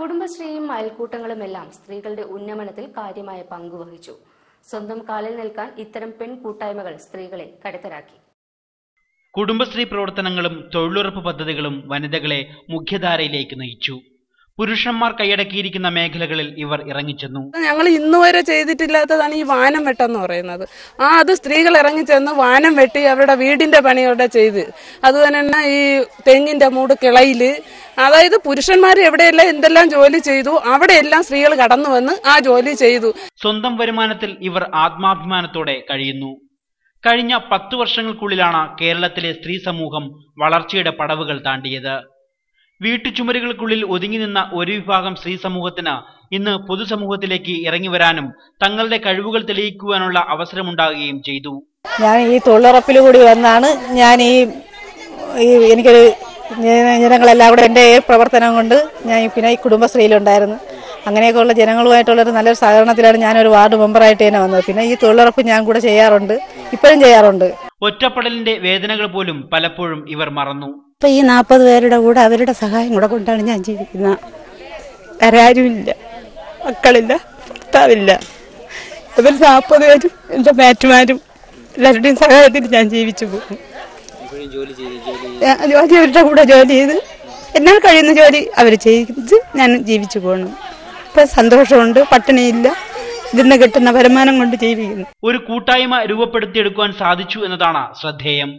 കുടുംബശ്രീയും അയൽക്കൂട്ടങ്ങളുമെല്ലാം സ്ത്രീകളുടെ ഉന്നമനത്തിൽ കാര്യമായ പങ്കുവഹിച്ചു സ്വന്തം കാലിൽ നിൽക്കാൻ ഇത്തരം പെൺകൂട്ടായ്മകൾ സ്ത്രീകളെ കരുത്തരാക്കി. കുടുംബശ്രീ പ്രവർത്തനങ്ങളും തൊഴിലുറപ്പ് പദ്ധതികളും വനിതകളെ മുഖ്യധാരയിലേക്ക് നയിച്ചു. പുരുഷന്മാർ കൈയടക്കിയിരിക്കുന്ന മേഖലകളിൽ ഇവർ ഇറങ്ങിച്ചെന്നു. ഞങ്ങൾ ഇന്നുവരെ ചെയ്തിട്ടില്ലാത്തതാണ് ഈ വാനം വെട്ടെന്ന് പറയുന്നത്. ആ അത് സ്ത്രീകൾ ഇറങ്ങിച്ചെന്ന് വാനം വെട്ടി അവരുടെ വീടിന്റെ പണിയോടെ ചെയ്ത്. അതുതന്നെ ഈ തെങ്ങിന്റെ മൂട് കിളയിൽ. അതായത് പുരുഷന്മാർ എവിടെയെല്ലാം എന്തെല്ലാം ജോലി ചെയ്തു അവിടെയെല്ലാം സ്ത്രീകൾ കടന്നു വന്ന് ആ ജോലി ചെയ്തു. സ്വന്തം വരുമാനത്തിൽ ഇവർ ആത്മാഭിമാനത്തോടെ കഴിയുന്നു. കഴിഞ്ഞ പത്തു വർഷങ്ങൾക്കുള്ളിലാണ് കേരളത്തിലെ സ്ത്രീ സമൂഹം വളർച്ചയുടെ പടവുകൾ താണ്ടിയത്. വീട്ടുചുമരുകൾക്കുള്ളിൽ ഒതുങ്ങി നിന്ന ഒരു വിഭാഗം സ്ത്രീ സമൂഹത്തിന് ഇന്ന് പൊതുസമൂഹത്തിലേക്ക് ഇറങ്ങി വരാനും തങ്ങളുടെ കഴിവുകൾ തെളിയിക്കുവാനുള്ള അവസരമുണ്ടാകുകയും ചെയ്തു. ഞാൻ ഈ തൊഴിലുറപ്പിൽ കൂടി വന്നാണ് ഞാൻ ഈ എനിക്കൊരു ജനങ്ങളെല്ലാം കൂടെ എന്റെ പ്രവർത്തനം കൊണ്ട് ഞാൻ പിന്നെ ഈ കുടുംബശ്രീയിലുണ്ടായിരുന്നു. അങ്ങനെയൊക്കെയുള്ള ജനങ്ങളുമായിട്ടുള്ളൊരു നല്ലൊരു സഹകരണത്തിലാണ് ഞാനൊരു വാർഡ് മെമ്പറായിട്ട് തന്നെ വന്നത്. പിന്നെ ഈ തൊഴിലുറപ്പ് ഞാൻ കൂടെ ചെയ്യാറുണ്ട് ഇപ്പോഴും ചെയ്യാറുണ്ട്. ഒറ്റപ്പെടലിന്റെ വേദനകൾ പോലും പലപ്പോഴും ഇവർ മറന്നു. ഇപ്പൊ ഈ നാൽപ്പത് പേരുടെ കൂടെ അവരുടെ സഹായം കൂടെ കൊണ്ടാണ് ഞാൻ ജീവിക്കുന്നത് വേറെ ആരുമില്ല. മക്കളില്ല ഭർത്താവില്ല. ഇവർ നാൽപ്പത് പേരും എന്റെ മാറ്റുമാരും എല്ലാവരുടെയും സഹായത്തിൽ ഞാൻ ജീവിച്ചു പോകും. ജോലി അവരുടെ കൂടെ ജോലി ചെയ്ത് എന്നാൽ കഴിയുന്ന ജോലി അവർ ചെയ്ത് ഞാൻ ജീവിച്ചു പോകണം ഇപ്പൊ സന്തോഷമുണ്ട് പട്ടിണിയില്ല. ഇതിന്ന് കിട്ടുന്ന വരുമാനം കൊണ്ട് ജീവിക്കുന്നു. ഒരു കൂട്ടായ്മ രൂപപ്പെടുത്തിയെടുക്കുവാൻ സാധിച്ചു എന്നതാണ് ശ്രദ്ധേയം.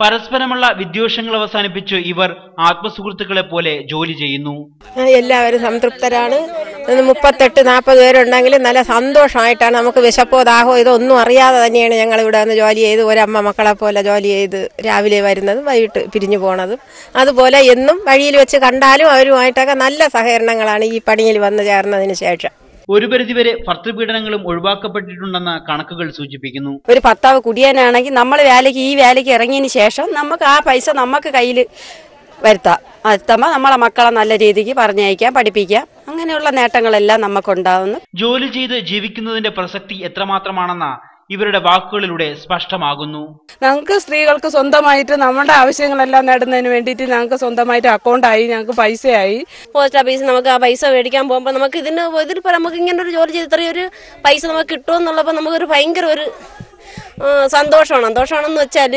പരസ്പരമുള്ള വിദ്വേഷങ്ങൾ അവസാനിപ്പിച്ച് ഇവർ ആത്മസുഹൃത്തുക്കളെ പോലെ ജോലി ചെയ്യുന്നു. എല്ലാവരും സംതൃപ്തരാണ്. മുപ്പത്തെട്ട് നാൽപ്പത് പേരുണ്ടെങ്കിലും നല്ല സന്തോഷമായിട്ടാണ് നമുക്ക് വിശപ്പോ ദാഹോ ഇതൊന്നും അറിയാതെ തന്നെയാണ് ഞങ്ങൾ ഇവിടെ വന്ന് ജോലി ചെയ്ത് ഒരമ്മ മക്കളെ പോലെ ജോലി ചെയ്ത് രാവിലെ വരുന്നതും വൈകിട്ട് പിരിഞ്ഞു പോണതും. അതുപോലെ എന്നും വഴിയിൽ വെച്ച് കണ്ടാലും അവരുമായിട്ടൊക്കെ നല്ല സഹകരണങ്ങളാണ് ഈ പണിയിൽ വന്നു ചേർന്നതിന് ശേഷം. ഒരു പരിധിവരെ ഭർത്തൃപീഡനങ്ങളും ഒഴിവാക്കപ്പെട്ടിട്ടുണ്ടെന്ന കണക്കുകൾ സൂചിപ്പിക്കുന്നു. ഒരു ഭർത്താവ് കുടിയാനാണെങ്കിൽ നമ്മൾ വേലയ്ക്ക് ഈ വേലയ്ക്ക് ഇറങ്ങിയതിന് ശേഷം നമുക്ക് ആ പൈസ നമുക്ക് കയ്യിൽ വരുത്താം. വരുത്തുമ്പോൾ നമ്മളെ മക്കളെ നല്ല രീതിക്ക് പറഞ്ഞയക്കാം പഠിപ്പിക്കാം. അങ്ങനെയുള്ള നേട്ടങ്ങളെല്ലാം നമുക്കുണ്ടാവുന്നു ജോലി ചെയ്ത് ജീവിക്കുന്നതിന്റെ പ്രസക്തി എത്രമാത്രമാണെന്ന് ഇവരുടെ വാക്കുകളിലൂടെ സ്പഷ്ടമാകുന്നു. ഞങ്ങൾക്ക് സ്ത്രീകൾക്ക് സ്വന്തമായിട്ട് നമ്മുടെ ആവശ്യങ്ങളെല്ലാം നേടുന്നതിന് വേണ്ടിയിട്ട് ഞങ്ങൾക്ക് സ്വന്തമായിട്ട് അക്കൗണ്ടായി ഞങ്ങൾക്ക് പൈസയായി. പോസ്റ്റ് ഓഫീസിൽ നമുക്ക് ആ പൈസ മേടിക്കാൻ പോകുമ്പോൾ നമുക്ക് ഇതിന് ഇതിൽ നമുക്ക് ഇങ്ങനെ ഒരു ജോലി ചെയ്ത് ഇത്രയൊരു ഒരു പൈസ നമുക്ക് കിട്ടുമെന്നുള്ളപ്പോൾ നമുക്കൊരു ഭയങ്കര ഒരു സന്തോഷമാണ്. സന്തോഷമാണെന്ന് വെച്ചാൽ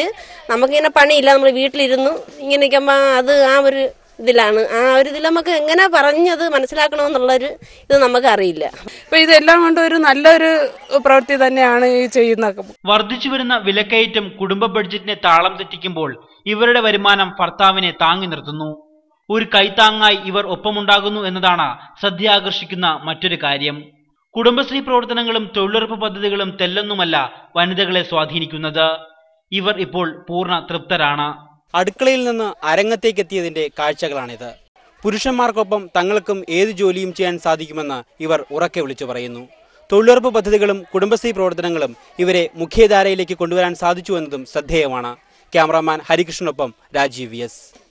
നമുക്കിങ്ങനെ പണിയില്ല. നമ്മൾ വീട്ടിലിരുന്നു ഇങ്ങനെ നിൽക്കുമ്പോൾ അത് ആ ഒരു ഇതിലാണ്. ആ ഒരു ഇതിൽ നമുക്ക് എങ്ങനെ പറഞ്ഞത് മനസ്സിലാക്കണമെന്നുള്ളൊരു ഇത് നമുക്ക് അറിയില്ല അപ്പൊ ഇതെല്ലാം കൊണ്ട് ഒരു നല്ലൊരു പ്രവൃത്തി തന്നെയാണ് ഈ ചെയ്യുന്നത് വർദ്ധിച്ചു വരുന്ന വിലക്കയറ്റം കുടുംബ ബഡ്ജറ്റിനെ താളം തെറ്റിക്കുമ്പോൾ ഇവരുടെ വരുമാനം ഭർത്താവിനെ താങ്ങി നിർത്തുന്നു. ഒരു കൈത്താങ്ങായി ഇവർ ഒപ്പമുണ്ടാകുന്നു എന്നതാണ് ശ്രദ്ധ ആകർഷിക്കുന്ന മറ്റൊരു കാര്യം. കുടുംബശ്രീ പ്രവർത്തനങ്ങളും തൊഴിലുറപ്പ് പദ്ധതികളും തെല്ലൊന്നുമല്ല വനിതകളെ സ്വാധീനിക്കുന്നത്. ഇവർ ഇപ്പോൾ പൂർണ തൃപ്തരാണ്. അടുക്കളയിൽ നിന്ന് അരങ്ങത്തേക്കെത്തിയതിന്റെ കാഴ്ചകളാണിത്. പുരുഷന്മാർക്കൊപ്പം തങ്ങൾക്കും ഏത് ജോലിയും ചെയ്യാൻ സാധിക്കുമെന്ന് ഇവർ ഉറക്കെ വിളിച്ചു പറയുന്നു. തൊഴിലുറപ്പ് പദ്ധതികളും കുടുംബശ്രീ പ്രവർത്തനങ്ങളും ഇവരെ മുഖ്യധാരയിലേക്ക് കൊണ്ടുവരാൻ സാധിച്ചു എന്നതും ശ്രദ്ധേയമാണ്. ക്യാമറാമാൻ ഹരികൃഷ്ണനൊപ്പം രാജീവ് എസ്.